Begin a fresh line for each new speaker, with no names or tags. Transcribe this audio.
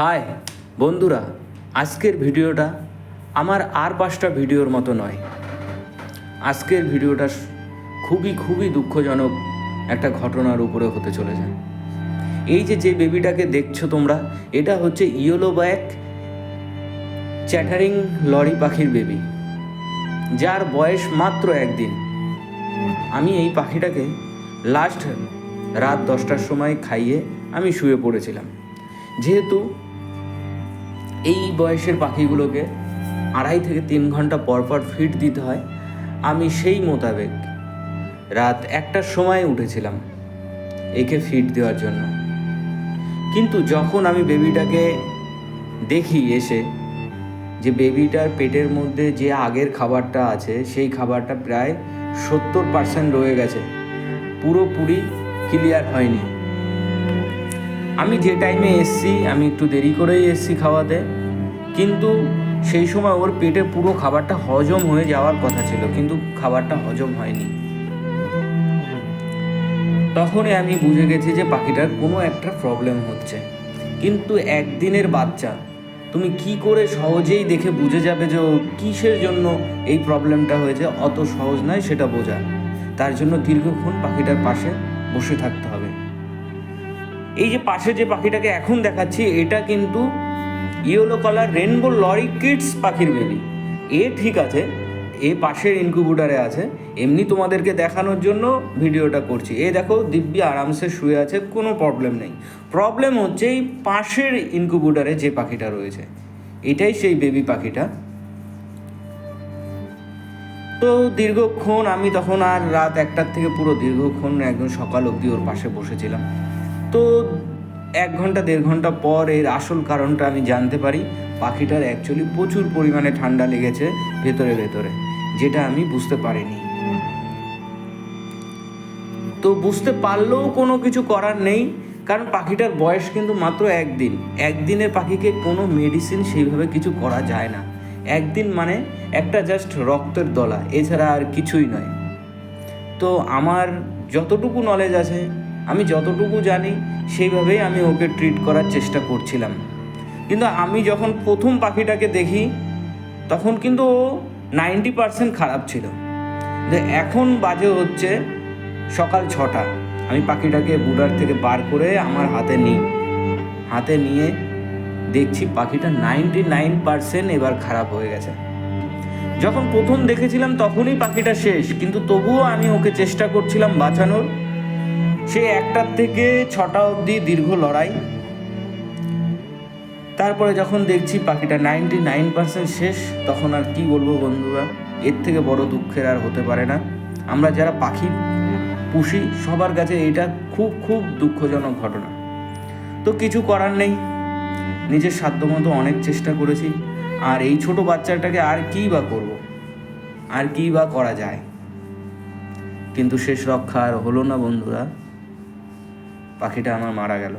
High, বন্ধুরা, আজকের ভিডিওটা আমার আর পাঁচটা ভিডিওর মতো নয়। আজকের ভিডিওটা খুবই খুবই দুঃখজনক একটা ঘটনার উপরে হতে চলেছে। এই যে যে বেবিটাকে দেখছ তোমরা, এটা হচ্ছে ইয়েলো ব্যাক চ্যাটারিং লরি পাখির বেবি, যার বয়স মাত্র একদিন। আমি এই পাখিটাকে লাস্ট রাত দশটার সময় খাইয়ে আমি শুয়ে পড়েছিলাম। যেহেতু এই বয়সের পাখিগুলোকে আড়াই থেকে তিন ঘণ্টা পর পর ফিড দিতে হয়। আমি সেই মোতাবেক রাত একটার সময় উঠেছিলাম একে ফিড দেওয়ার জন্য। কিন্তু যখন আমি বেবিটাকে দেখি এসে যে বেবিটার পেটের মধ্যে যে আগের খাবারটা আছে, সেই খাবারটা প্রায় সত্তর পার্সেন্ট রয়ে গেছে, পুরোপুরি ক্লিয়ার হয়নি। আমি যে টাইমে এসছি, আমি একটু দেরি করেই এসছি খাওয়াতে, কিন্তু সেই সময় ওর পেটে পুরো খাবারটা হজম হয়ে যাওয়ার কথা ছিল, কিন্তু খাবারটা হজম হয়নি। তখনই আমি বুঝে গেছি যে পাখিটার কোনো একটা প্রবলেম হচ্ছে। কিন্তু একদিনের বাচ্চা, তুমি কি করে সহজেই দেখে বুঝে যাবে যে ও কিসের জন্য এই প্রবলেমটা হয়েছে? অত সহজ নয় সেটা বোঝা। তার জন্য দীর্ঘক্ষণ পাখিটার পাশে বসে থাকতে হবে। এই যে পাশে যে পাখিটাকে এখন দেখাচ্ছি, এটা কিন্তু yellow colour rainbow lory kids পাখির বেবি এ ঠিক আছে, এ পাশের ইনকিউবেটারে আছে। এমনি তোমাদেরকে দেখানোর জন্য ভিডিওটা করছি। এ দেখো, দিব্যি আরামসে শুয়ে আছে, কোনো প্রবলেম নেই। প্রবলেম হচ্ছে এই পাশের ইনকিউবেটারে যে পাখিটা রয়েছে, এটাই সেই বেবি পাখিটা। তো দীর্ঘক্ষণ আমি তখন আর রাত একটার থেকে পুরো দীর্ঘক্ষণ একদম সকাল অবধি ওর পাশে বসেছিলাম। তো এক ঘণ্টা, দেড় ঘণ্টা পর এর আসল কারণটা আমি জানতে পারি। পাখিটার অ্যাকচুয়ালি প্রচুর পরিমাণে ঠান্ডা লেগেছে ভেতরে ভেতরে, যেটা আমি বুঝতে পারিনি। তো বুঝতে পারলেও কোনো কিছু করার নেই, কারণ পাখিটার বয়স কিন্তু মাত্র একদিন। একদিনের পাখিকে কোনো মেডিসিন সেইভাবে কিছু করা যায় না। একদিন মানে একটা জাস্ট রক্তের দলা, এছাড়া আর কিছুই নয়। তো আমার যতটুকু নলেজ আছে আমি যতটুকু জানি, সেইভাবেই আমি ওকে ট্রিট করার চেষ্টা করছিলাম। কিন্তু আমি যখন প্রথম পাখিটাকে দেখি, তখন কিন্তু ও নাইনটি পার্সেন্ট খারাপ ছিল। এখন বাজে হচ্ছে সকাল ছটা। আমি পাখিটাকে বুডার থেকে বার করে আমার হাতে নিই। হাতে নিয়ে দেখছি পাখিটা নাইনটি নাইন পার্সেন্ট এবার খারাপ হয়ে গেছে। যখন প্রথম দেখেছিলাম, তখনই পাখিটা শেষ। কিন্তু তবুও আমি ওকে চেষ্টা করছিলাম বাঁচানোর। সে একটার থেকে ছটা অবধি দীর্ঘ লড়াই। তারপরে যখন দেখছি পাখিটা নাইনটি নাইন পার্সেন্ট শেষ, তখন আর কি বলব বন্ধুরা, এর থেকে বড় দুঃখের আর হতে পারে না। আমরা যারা পাখি পুষি, সবার কাছে এটা খুব খুব দুঃখজনক ঘটনা। তো কিছু করার নেই। নিজের সাধ্যমতো অনেক চেষ্টা করেছি। আর এই ছোট বাচ্চাটাকে আর কী বা করব? আর কী বা করা যায়? কিন্তু শেষ রক্ষা আর হলো না বন্ধুরা। পাখিটা আমার মারা গেল।